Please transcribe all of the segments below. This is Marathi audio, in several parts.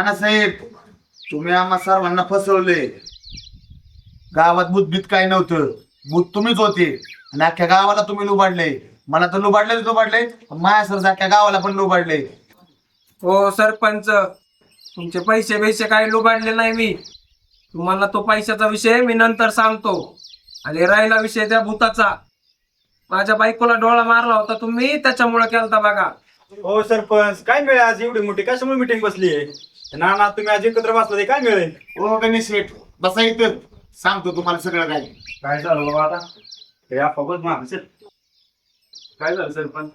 नानासाहेब तुम्ही आम्हा सर्वांना फसवले. गावात भूत बीत काय नव्हतं. भूत तुम्हीच होते. आणि अख्ख्या गावाला तुम्ही लुबाडले. मला तर लुबाडले लुबाडले माझ्यासारखं अख्ख्या गावाला पण लुबाडले. हो सरपंच. तुमचे पैसे पैसे काही लुबाडले नाही मी. तुम्हाला तो पैशाचा विषय मी नंतर सांगतो. आणि राहिला विषय त्या भूताचा. माझ्या बायकोला डोळा मारला होता तुम्ही त्याच्यामुळे केलता बघा. हो सरपंच. काय मिळेल आज? एवढी मोठी कशामुळे मिटिंग बसली आहे ना ना तुम्ही आज एकत्र बसला ते काय मिळेल? ओ गणेश शेठ बसा इथं. सांगतो तुम्हाला सगळं काय. काय झालं बाबा आता? हे आपापच मागचे काय झालं सरपंच?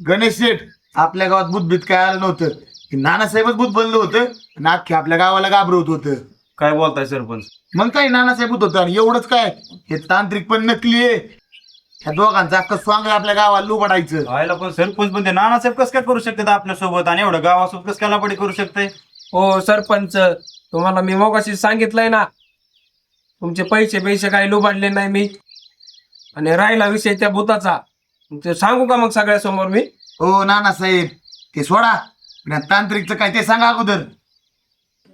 गणेश शेठ आपल्या गावात भूत बीत काय आलं नव्हतं? की नानासाहेबच भूत बनलं होतं आणि अख्ख्या आपल्या गावाला घाबरवत होतं. काय बोलताय सरपंच? मग काय नानासाहेब भूत होतं आणि एवढंच काय? हे तांत्रिक पण नकली आहे. ह्या दोघांचं अख्खं स्वांग आपल्या गावाला लुबाडायचं. व्हायला पण सरपंच पण ते नानासाहेब कसं काय करू शकतात आपल्यासोबत आणि एवढं गावासोबत कसं काय लापडी करू शकते हो सरपंच. तुम्हाला मी मोगाशी सांगितलंय ना तुमचे पैसे पैसे काही लुबाडले नाही मी. आणि राहिला विषय त्या भूताचा. ते सांगू का मग सगळ्यासमोर मी? हो नानासाहेब ते सोडा. पण या तांत्रिकचं काय ते सांगा अगोदर.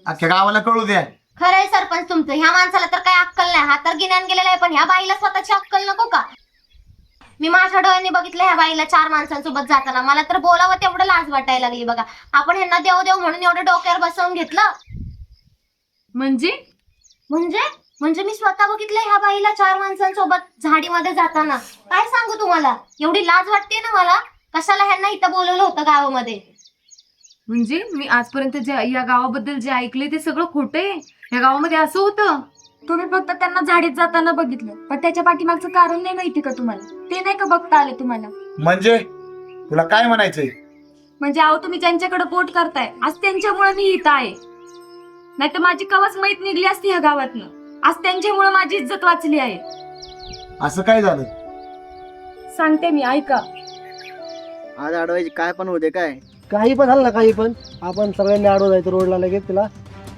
अख्ख्या गावाला कळू द्या. खरंय सरपंच तुमचं. ह्या माणसाला तर काय अक्कल नाही. हा तर गिन्यान गेलेला आहे पण ह्या बाईला स्वतःची अक्कल नको का? मी माझ्या डोळ्यांनी बघितलं ह्या बाईला चार माणसांसोबत जाताना. मला तर बोलावं तेवढं लाज वाटायला लागली बघा. आपण ह्यांना देव देव म्हणून एवढं डोक्यावर बसवून घेतलं. म्हणजे? म्हणजे? म्हणजे मी स्वतः बघितलं ह्या बाईला चार माणसांसोबत झाडीमध्ये जाताना. काय सांगू तुम्हाला? एवढी लाज वाटते ना मला? कशाला ह्यांना इथं बोलवलं होतं गावामध्ये? म्हणजे? मी आजपर्यंत जे या गावाबद्दल जे ऐकले ते सगळं खोटं आहे. या गावामध्ये असं होतं? तुम्ही फक्त त्यांना झाडीत जाताना बघितलं. पण त्याच्या पाठीमागचं कारण नाही माहिती का तुम्हाला? ते नाही का बघता आले तुम्हाला? म्हणजे? तुला काय म्हणायचंय? म्हणजे अहो तुम्ही त्यांच्याकडे पोट करताय आज त्यांच्यामुळे मी इथं आहे. नाही तर माझी कवाच माहीत निघली असती ह्या गावातनं. आज त्यांच्यामुळे माझी इज्जत वाचली आहे. असं काय झालं? सांगते मी ऐका. आज अडवायची काय पण होते काय? काही पण झालं ना काही पण. आपण सगळ्यांनी आडवं जायचं रोडला लगेच तिला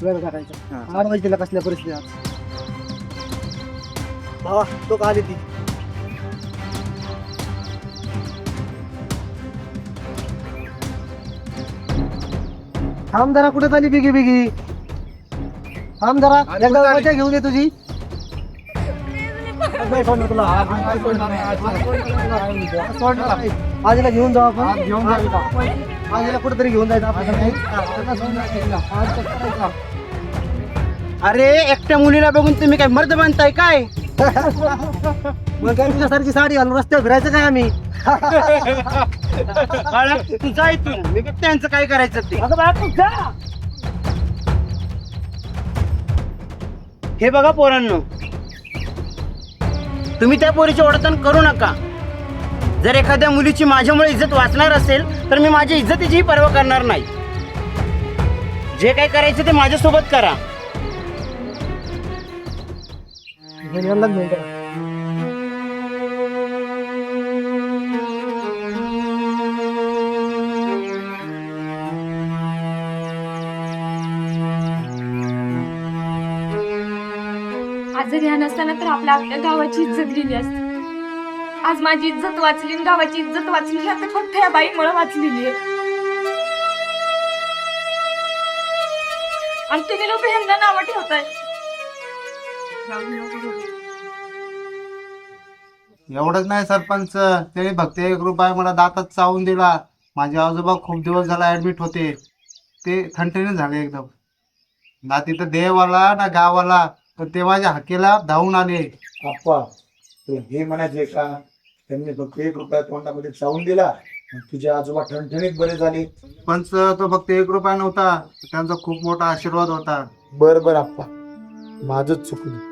वेळ टाकायचा. आडवायची तिला कसल्या परिस्थिती भावा तो का आली ती थांब जरा कुठे चालली बिगी बिगी? थांब जरा एकदा मजा घेऊन ये तुझी. नाही सोडणार तुला. आज सोडणार नाही. आजीला घेऊन जाऊ आपण. घेऊन जाऊ. आजीला कुठेतरी घेऊन जायचं आपण. अरे एकट्या मुलीला बघून तुम्ही काय मर्द बांधताय काय? मग काय तुझ्यासारखी साडी घालून रस्त्यावर फिरायचं काय आम्ही? बाळा, तू जा इथून. मी बघ त्यांचं काय करायचं ते. अगं बाळा, तू जा. हे बघा पोरांनो. तुम्ही त्या पोरीची ओढतण करू नका. जर एखाद्या मुलीची माझ्यामुळे इज्जत वाचणार असेल तर मी माझ्या इज्जतीचीही पर्वा करणार नाही. जे काय करायचं ते माझ्यासोबत करा. यांनाच घेऊन जा. आज जर ह्या नसताना तर आपल्या आपल्या गावाची इज्जत गेली असती. आज माझी इज्जत वाचली आणि गावाची इज्जत वाचली आता तर फक्त बाई बाईमुळे वाचलेली आहे? आणि तुम्ही लोक ह्यांना नावं ठेवताय. एवढंच नाही सरपंच. त्याने फक्त एक रुपया मला दातात चावून दिला. माझे आजोबा खूप दिवस झाला ऍडमिट होते. ते थंडीने झाले एकदम. ना तिथं देवाला ना गावाला. तर ते माझ्या हाकेला धावून आले. अप्पा ते हे म्हणायचे का? त्यांनी फक्त एक रुपया तोंडामध्ये चावून दिला. तुझे आजोबा ठणठणीत बरे झाले. पंच तो फक्त एक रुपया नव्हता. त्यांचा खूप मोठा आशीर्वाद होता. बर बर आप्पा. माझच चुकलं.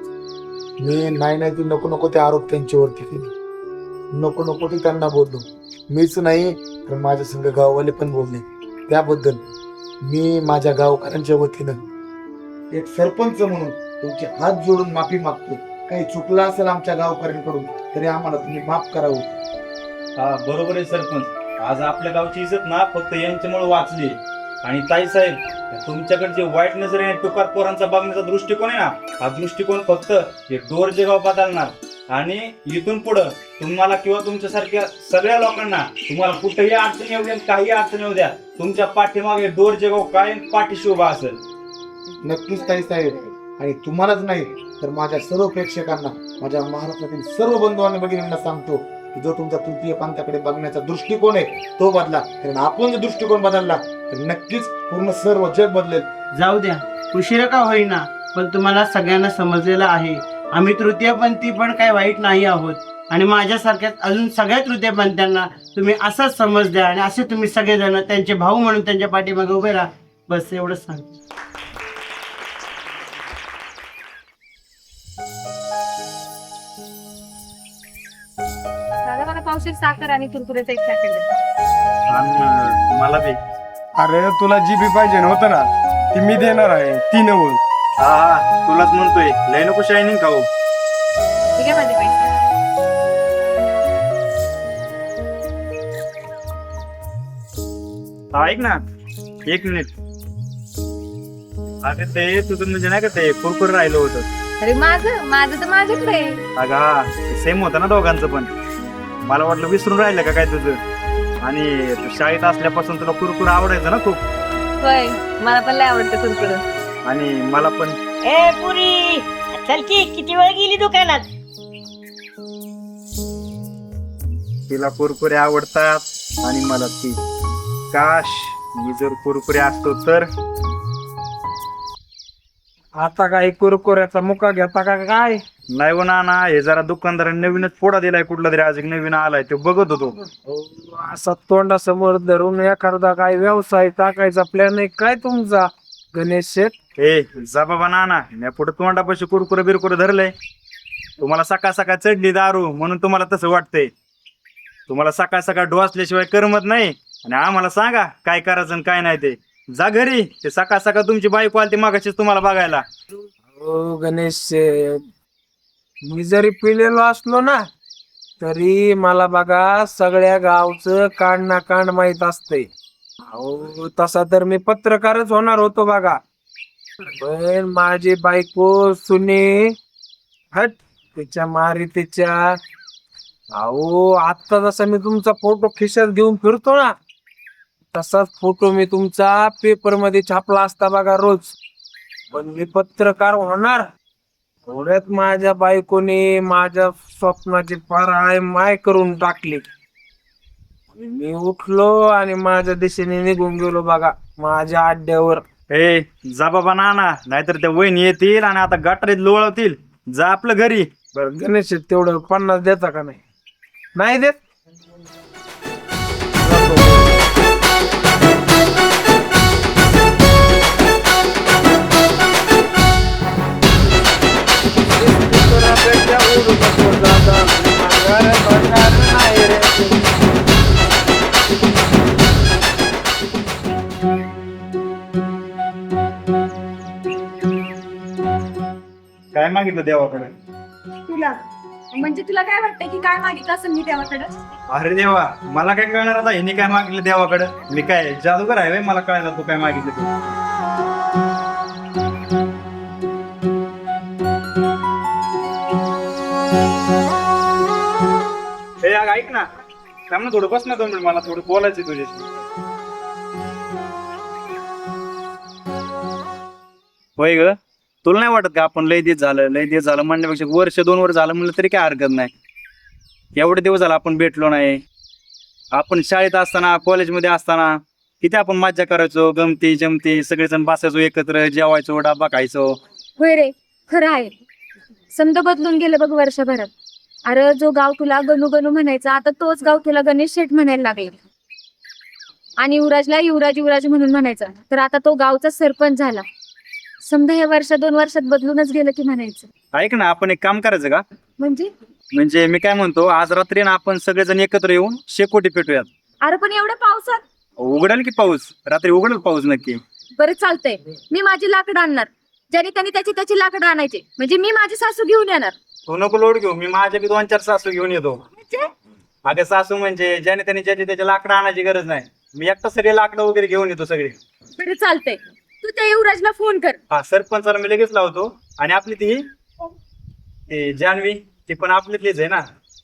मी नाही नाही ती नको नको ते आरोप त्यांच्यावरती केले. नको नको ते त्यांना बोललो. मीच नाही तर माझ्या संघ गाववाले पण बोलले. त्याबद्दल मी माझ्या गावकऱ्यांच्या वतीनं एक सरपंच म्हणून तुमचे हात जोडून माफी मागतो. काही चुकलं असेल आमच्या गावकऱ्यांकडून तरी आम्हाला तुम्ही माफ करावं. हा बरोबर आहे सरपंच. आज आपल्या गावची इज्जत ना फक्त यांच्यामुळे वाचली आणि ताई साहेब तुमच्याकडे जे वाईट नजर आहे टुकार पोरांचा बघण्याचा दृष्टिकोन आहे ना हा दृष्टिकोन फक्त हे डोर जेगाव बदलणार. आणि इथून पुढं तुम्हाला किंवा तुमच्यासारख्या सगळ्या लोकांना तुम्हाला कुठेही अडचण येऊ द्या काही अडचण येऊ द्या तुमच्या पाठीमागे डोर जेगाव कायम पाठीशी उभा असेल. नक्कीच ताई साहेब. आणि तुम्हालाच नाही तर माझ्या सर्व प्रेक्षकांना माझ्या महाराष्ट्रातील सर्व बंधू आणि भगिनींना सांगतो की जो तुमचा तृतीय पंथाकडे बघण्याचा दृष्टिकोन आहे तो बदला. कारण आपण जर दृष्टिकोन बदलला तर नक्कीच पूर्ण सर्व जग बदलेल. जाऊ द्या. उशिरा का होईना पण तुम्हाला सगळ्यांना समजलेलं आहे. आम्ही तृतीयपंथी पण काही वाईट नाही आहोत. आणि माझ्यासारख्या अजून सगळ्या तृतीयपंथ्यांना तुम्ही असाच समज द्या आणि असे तुम्ही सगळेजण त्यांचे भाऊ म्हणून त्यांच्या पाठीमागे उभे राहा. बस एवढंच सांग पावशीर साखर आणि कुरकुऱ्याचा एक पॅकेट. आणि मला बी अरे तुला जी बी पाहिजे नव्हतं ना? ती मी देणार आहे. ती नवल हा हा तुलाच म्हणतोय. लय नको शायनिंग खाऊ. ठीक आहे माझे पैसे. हा, ऐक ना. एक मिनिट अरे ते तुझं म्हणजे नाही का ते कुरकुर राहिलं होतं. अरे माझं माझं तर माझ्याकडे आहे. अगा सेम होतं ना दोघांचं पण. मला वाटलं विसरून राहिलं का काय तुझं? आणि तू शाळेत असल्यापासून तुला कुरकुर आवडायचं ना खूप. होय मला पण लय आवडतं कुरकुर. आणि मला पण ए पुरी! चल की किती वेळ गेली दुकानात? तिला कुरकुरे आवडतात आणि मला ती काश मी जर कुरकुरे असतो तर आता काय कुरकुऱ्याचा मुका घेता का काय? नाही हो ना ना हे जरा दुकानदाराने नवीनच पोडा दिलाय कुठला तरी आज एक नवीन आलाय तो बघत होतो. असा तोंडासमोर धरून एखादा काय व्यवसाय टाकायचा प्लॅन आहे काय तुमचा गणेश शेठ? ए जा बाबा नाना मी पुढे तोंडापाशी कुरकुरे बिरकुरे धरलंय तुम्हाला सकाळ सकाळ चढली दारू म्हणून तुम्हाला तसं वाटतंय. तुम्हाला सकाळ सकाळ डोसल्याशिवाय करमत नाही आणि आम्हाला सांगा काय करायचं आणि काय नाही ते. जा घरी. ते सकाळ सकाळ तुमची बायको आली मागाशीच तुम्हाला बघायला. हो गणेश शेठ. मी जरी पिलेलो असलो ना तरी मला बघा सगळ्या गावचं कांड ना कांड माहीत असते अहो तसा तर मी पत्रकारच होणार होतो बघा. पण माझी बायको सुने हट तिच्या मारी तिच्या. अहो आता जसा मी तुमचा फोटो खिशात घेऊन फिरतो ना तसाच फोटो मी तुमचा पेपरमध्ये छापला असता बघा रोज. पण मी पत्रकार होणार. एवढ्यात माझ्या बायकोने माझ्या स्वप्नाची पाराय माय करून टाकली. मी उठलो आणि माझ्या दिशेने निघून गेलो बघा माझ्या अड्ड्यावर ए जा बाबा नाना नाहीतर त्या वहिनी येतील आणि आता गटारीत लोळवतील. जा आपलं घरी. बर गणेश तेवढं पन्नास देता का नाही? नाही देत? काय मागितलं देवाकडे? तुला. म्हणजे तुला काय वाटतं की काय मागितलं असेल मी देवाकडे? अरे देवा मला काय कळणार आता? हिने काय मागितलं देवाकडे? मी काय जादूगर आहे व्हय? मला कळायला तू काय मागितलं तू. ऐक ना. थांब ना थोडं बस ना दोन मिनिट मला थोडं बोलायचं आहे तुझ्याशी. होय ग. तुला नाही वाटत का आपण लय दिवस झालं लय दिवस झालं म्हणण्यापेक्षा वर्ष दोन वर्ष झालं म्हणलं तरी काय हरकत नाही. एवढे दिवस झाला आपण भेटलो नाही. आपण शाळेत असताना कॉलेजमध्ये असताना किती आपण मज्जा करायचो गमती जमती सगळेजण बसायचो एकत्र जेवायचो डाबा खायचो. होय रे खरं आहे. समजा बदलून गेले बघ वर्षभरात. अरे जो गाव तुला गणू गणू म्हणायचा आता तोच गाव तुला गणेश शेठ म्हणायला लागले. आणि युवराजला युवराज युवराज म्हणून म्हणायचा. तर आता तो गावचा सरपंच झाला. समजा हे वर्ष दोन वर्षात बदलूनच गेलं की म्हणायचं. ऐक ना आपण एक काम करायचं का? म्हणजे? म्हणजे मी काय म्हणतो आज रात्री ना आपण सगळेजण एकत्र येऊन शेकोटी पेटूयात. अरे पण एवढ्या पावसात? उघडेल की पाऊस? रात्री उघडेल पाऊस नक्की. बरं चालतंय. मी माझी लाकडं आणणार. ज्याने त्यांनी त्याची त्याची लाकडं आणायची. म्हणजे मी माझी सासू घेऊन येणार. तू नको लोड घेऊ. मी माझ्या बी दोन चार सासू घेऊन येतो. म्हणजे? अगं सासू म्हणजे ज्याने त्याने ज्याची त्याच्या लाकडं आणायची गरज नाही. मी एकटा सगळे लाकडं वगैरे घेऊन येतो सगळे. बरं चालतंय. तू त्या युवराजला फोन कर. हा सरपंचाला मी लगेच लावतो. आणि आपली ती ते जान्हवी ती पण आपलीच आहे ना.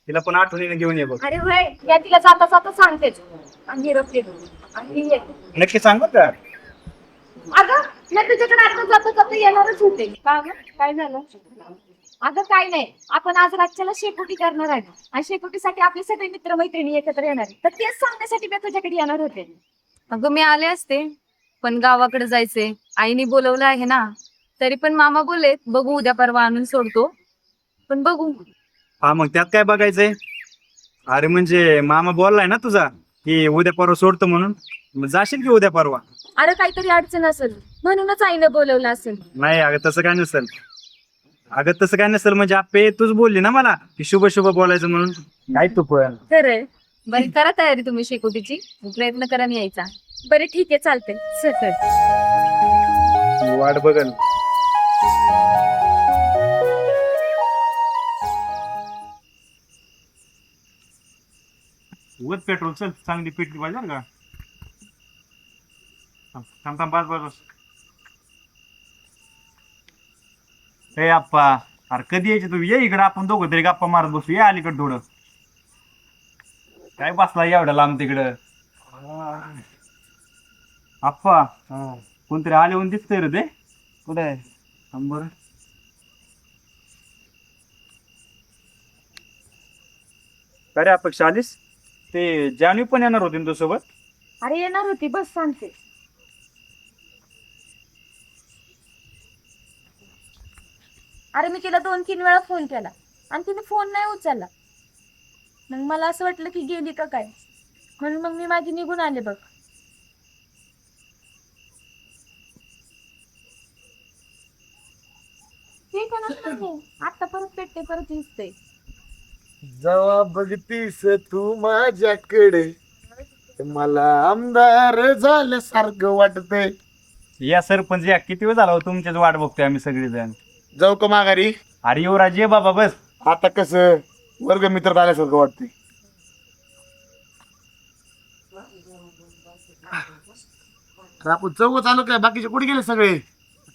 तिला पण आठवणीने घेऊन ये बघ. अरे होय या तिला जाता जाता सांगतेच. आणि निरोप देतो आणि ये. नक्की सांग का. अगं मी तुझ्याकडे आता जाता जाता येणारच होते. का गं? काय झालं? अगं काय नाही. आपण आज रातच्याला शेकोटी करणार आहे आणि शेकोटीसाठी आपले सगळे मित्र मैत्रिणी एकत्र येणार आहे. तर तेच सांगण्यासाठी मी तुझ्याकडे येणार होते. अगं मी आले असते पण गावाकडे जायचे आईने बोलवलं आहे ना तरी पण मामा बोलले बघू उद्या परवा आणून सोडतो. पण बघू. हा मग त्यात काय बघायचंय? अरे म्हणजे मामा बोललाय ना तुझा की उद्या परवा सोडतो म्हणून. मग जाशील की उद्या परवा? अरे काहीतरी अडचण असेल. म्हणूनच आईनं बोलवलं असेल. नाही अगं तसं काय नसेल. अगं तसं काय नसेल म्हणजे आपे तूच बोलली ना मला की शुभ शुभ बोलायचं म्हणून. काय तू पण. खरंय. बरी करा तयारी तुम्ही शेकोटीची. प्रयत्न करा आणि यायचा. बरं ठीक आहे चालतंय. चल चल. वाट बघल उगत पेट्रोल चल चांगली पेटली पाहिजे बरं का. थांब थांब थांब, बस बस बस ए आप्पा. अरे कधी यायचे तू ये इकडे आपण दोघं तरी गप्पा मारत बसू. ये अलीकडे थोडं. काय बसला एवढ्या लांब तिकडं? आप्पा कोणतरी आले म्हणून दिसतंय रे ते. कुठे काय रे अपेक्षा आलीस? ते जानवी पण येणार होती ना तुझ्यासोबत? अरे येणार होती. बस सांगते. अरे मी तिला दोन तीन वेळा फोन केला. आणि तिने फोन नाही उचलला. मग मला असं वाटलं की गेली का काय? म्हणून मग मी माझी निघून आले बघ. ते आता परत पेटते परत दिसते. जेव्हा बघतीस तू माझ्याकडे. मला आमदार झाल्यासारखं वाटतंय. या सरपंच या किती वेळ झाला हो तुमच्याच वाट बघतोय आम्ही सगळेजण? जाऊ का माघारी? अरे युवराज ये बाबा बस. आता कसं? वर्ग मित्र आल्यासारखं वाटतंय. तर आपण चौघ चालू काय बाकीचे कुठे गेले सगळे?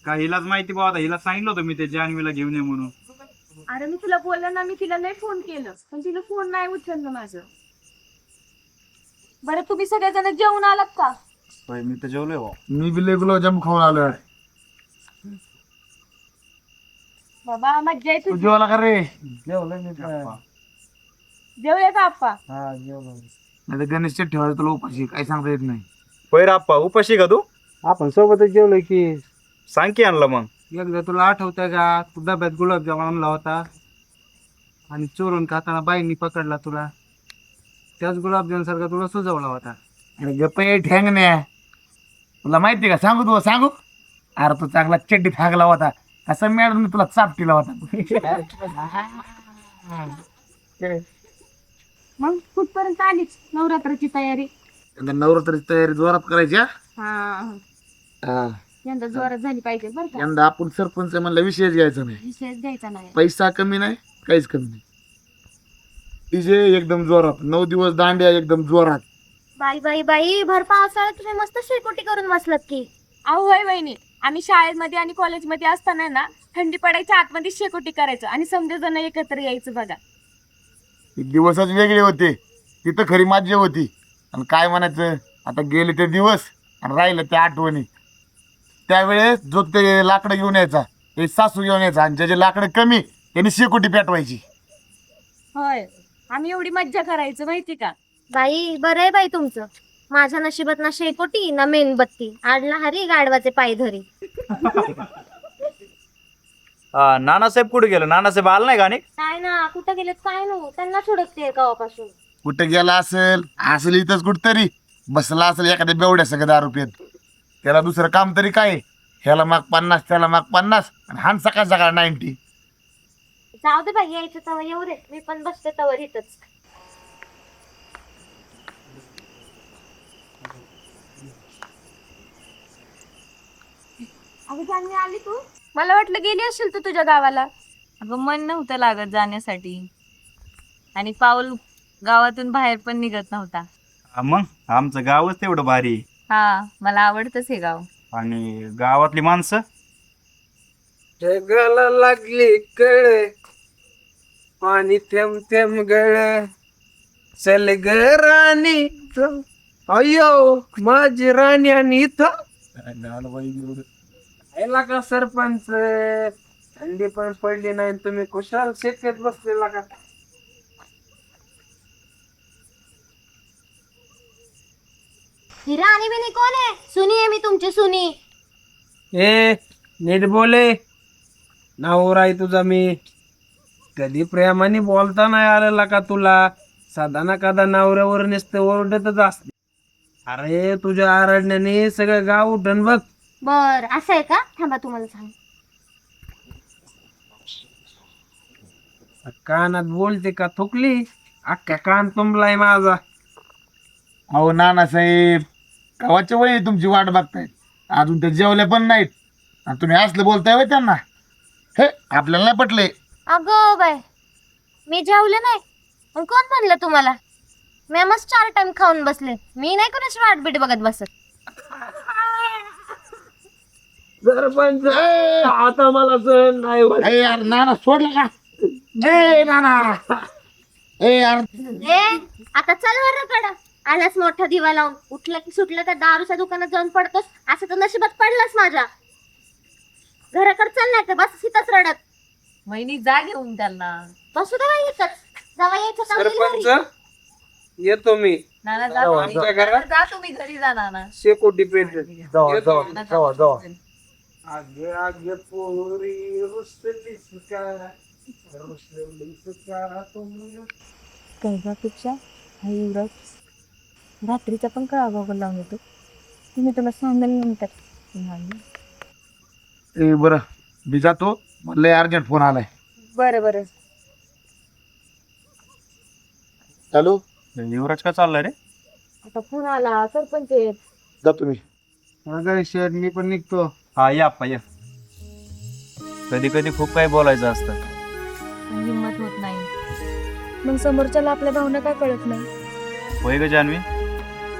का हिलाच माहिती बाबा हिला सांगितलं होतं मी ते जानवीला घेऊन ये म्हणून. अरे मी तुला बोललं ना मी तिला नाही फोन केलं. पण तिला फोन नाही उचललं माझं. बरं तुम्ही सगळेजण जेवून आलात का? होय मी तर जेवलोय भाऊ मी बी लय गुलाबजाम खाऊन आलोय. बाबा मज्जा तू तुझी जेवायला का रे जेवूया का आप्पा नाही तर गणेश चट ठेवायचं तुला उपाशी काय सांगता येत नाही पैर आप्पा उपाशी का तू आपण सोबतच जेवलोय की सांग की आणलं मग एकदा तुला आठवतंय का तू डब्यात गुलाबजाम आणला होता आणि चोरून खाताना बाईंनी पकडला तुला त्याच गुलाबजाम सारखा तुला सुजवला होता अरे गप्प ये ठेंगण्या तुला माहिती का सांगू तुला सांगू अरे तू चांगला चड्डी फागला होता असं मॅडम तुला चापटीला होता. मग कुठपर्यंत आलीच नवरात्राची तयारी. यंदा नवरात्राची तयारी जोरात करायची हा? हा. हा. यंदा जोरात झाली पाहिजे बरं का. यंदा आपण सरपंच म्हणलं विषयच घ्यायचा नाही. विशेष द्यायचा नाही. पैसा कमी नाही काहीच कमी नाही. डीजे एकदम जोरात नऊ दिवस दांड्या एकदम जोरात. बाई बाई बाई भर पावसाळ्यात तुम्ही मस्त शेकोटी करून बसलात की. अहो होय वहिनी. आम्ही शाळेमध्ये आणि कॉलेजमध्ये असताना ना थंडी पडायच्या आतमध्ये शेकोटी करायचं. आणि समजे जण एकत्र यायचं बघा. दिवसच वेगळे होते. तिथं खरी मज्जा होती. आणि काय म्हणायचं? आता गेले ते दिवस आणि राहिलं त्या आठवणी. त्यावेळेस जो ते लाकडं घेऊन यायचा ते सासू घेऊन यायचा आणि ज्याचे लाकडं कमी त्यांनी शेकोटी पेटवायची. होय. आम्ही एवढी मज्जा करायचं माहिती का? बाई बरं आहे बाई तुमचं. माझ्या नशिबात ना शेकोटी ना मेणबत्ती. आडला हरी गाडवाचे पाय धरी. नानासाहेब कुठे गेलो? नानासाहेब आला नाही का आणि? काय ना कुठं गेलेत काय नो? त्यांना सोडकते गावापासून. कुठं गेला असेल? असेल इथंच कुठतरी. बसला असेल एखाद्या बेवड्या सगळं दारू पेत. त्याला दुसरं काम तरी काय? आहे? ह्याला माग पन्नास त्याला माग पन्नास. आणि हान सकाळ सकाळ नाईन्टी जाऊ दे बाई यायचं तवर येऊ दे. मी पण बसते तवर इथंच. अगं जानवी आली तू? मला वाटलं गेली असेल तू तुझ्या गावाला. अगं मन नव्हतं लागत जाण्यासाठी. आणि पाऊल गावातून बाहेर पण निघत नव्हता. हा, मग? आमचं गावच तेवढं भारी. आहे. हा मला आवडतंच हे गाव. आणि गावातली माणसं? जगाला लागली कळे पाणी थेंब थेंब गळ. चल ग राणी इथं. अय्यो माझी राणी आणि इथं. यायला का सरपंच? थंडी पण पडली नाही तुम्ही कुशाल शेतीत बसलेला का? ही राणी बिनी कोण आहे? सुनी आहे मी तुमची सुनी. ए नीट बोले. नावर आहे तुझा मी. कधी प्रेमाने बोलता नाही आलेला का तुला? साधा ना कदा नवऱ्यावर नुसतं ओरडतच असते. अरे तुझ्या आरडण्याने सगळं गाव उठण बघ. बर असं आहे का? थांबा तुम्हाला सांग कानात बोलते का थुकली? अख्खा कान तुंबलाय माझा. अहो नानासाहेब गावाच्या वय तुमची वाट बघतायत. अजून ते जेवले पण नाहीत. आणि तुम्ही असलं बोलताय होय त्यांना. हे आपल्याला नाही पटले अगं बाय मी जेवले नाही. मग कोण म्हणलं तुम्हाला? मी मस्त चार टाइम खाऊन बसले. मी नाही कोणाची वाट बीट बघत बसत. सरपंच आता मला सहन नाही होत. ए यार नाना सोडला का? ए नाना. ए यार. ए आता चल वर कड आलास मोठा दिवा लावून. उठलं की सुटलं तर दारूच्या दुकानात जाऊन पडतोस. असं तर नशिबात पडलंस माझ्या. घराकडे चल नाही तर बस इथंच रडत. वहिनी जा घेऊन त्यांना. बसू दे बाई इथंच जावा यायचं घरी. सरपंच येतो मी. नाना जा तुम्ही. आमच्या घरात? जा तुम्ही घरी जा नाना. शेकोटी पेट. जावा जावा जावा जावा. आगे आगे पोरी रुसलीस का रुसलीस का तुम्ही. कर्जापेक्षा हा युवराज. रात्रीचा पण कळा बघा लावून येतो. तुम्ही तुला सांगायला नंतर ए बरं. मी जातो. मला अर्जंट फोन आलाय. बरं बरं. हॅलो? युवराज का चाललाय रे? आता फोन आला. सरपंच आहेत. जा तुम्ही. अगं शेठ मी पण निघतो. हा या आप्पा या. कधी कधी खूप काही बोलायचं असतं. पण हिंमत होत नाही. मग समोरच्याला आपल्या भावना काय कळत नाही? होय ग जान्हवी?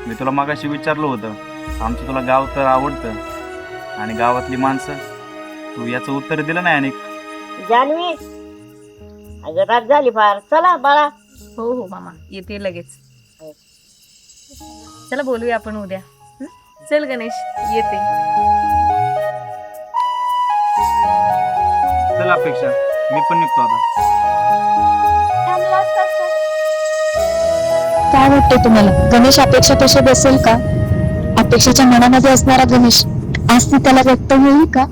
मी तुला मागाशी विचारलं होतं. आमचं तुला गाव तर आवडतं. आणि गावातली माणसं तू याचं उत्तर दिलं नाही आणि जानवी अगं रात झाली फार. चला बाळा. हो हो मामा. येते लगेच. चला बोलूया आपण उद्या. हं? चल गणेश येते. चल अपेक्षा मी पण निघतो आता. काय वाटते तुम्हाला? गणेश अपेक्षा तसे बसेल का? अपेक्षेच्या मनामध्ये असणारा गणेश आज ती त्याला व्यक्त होईल का?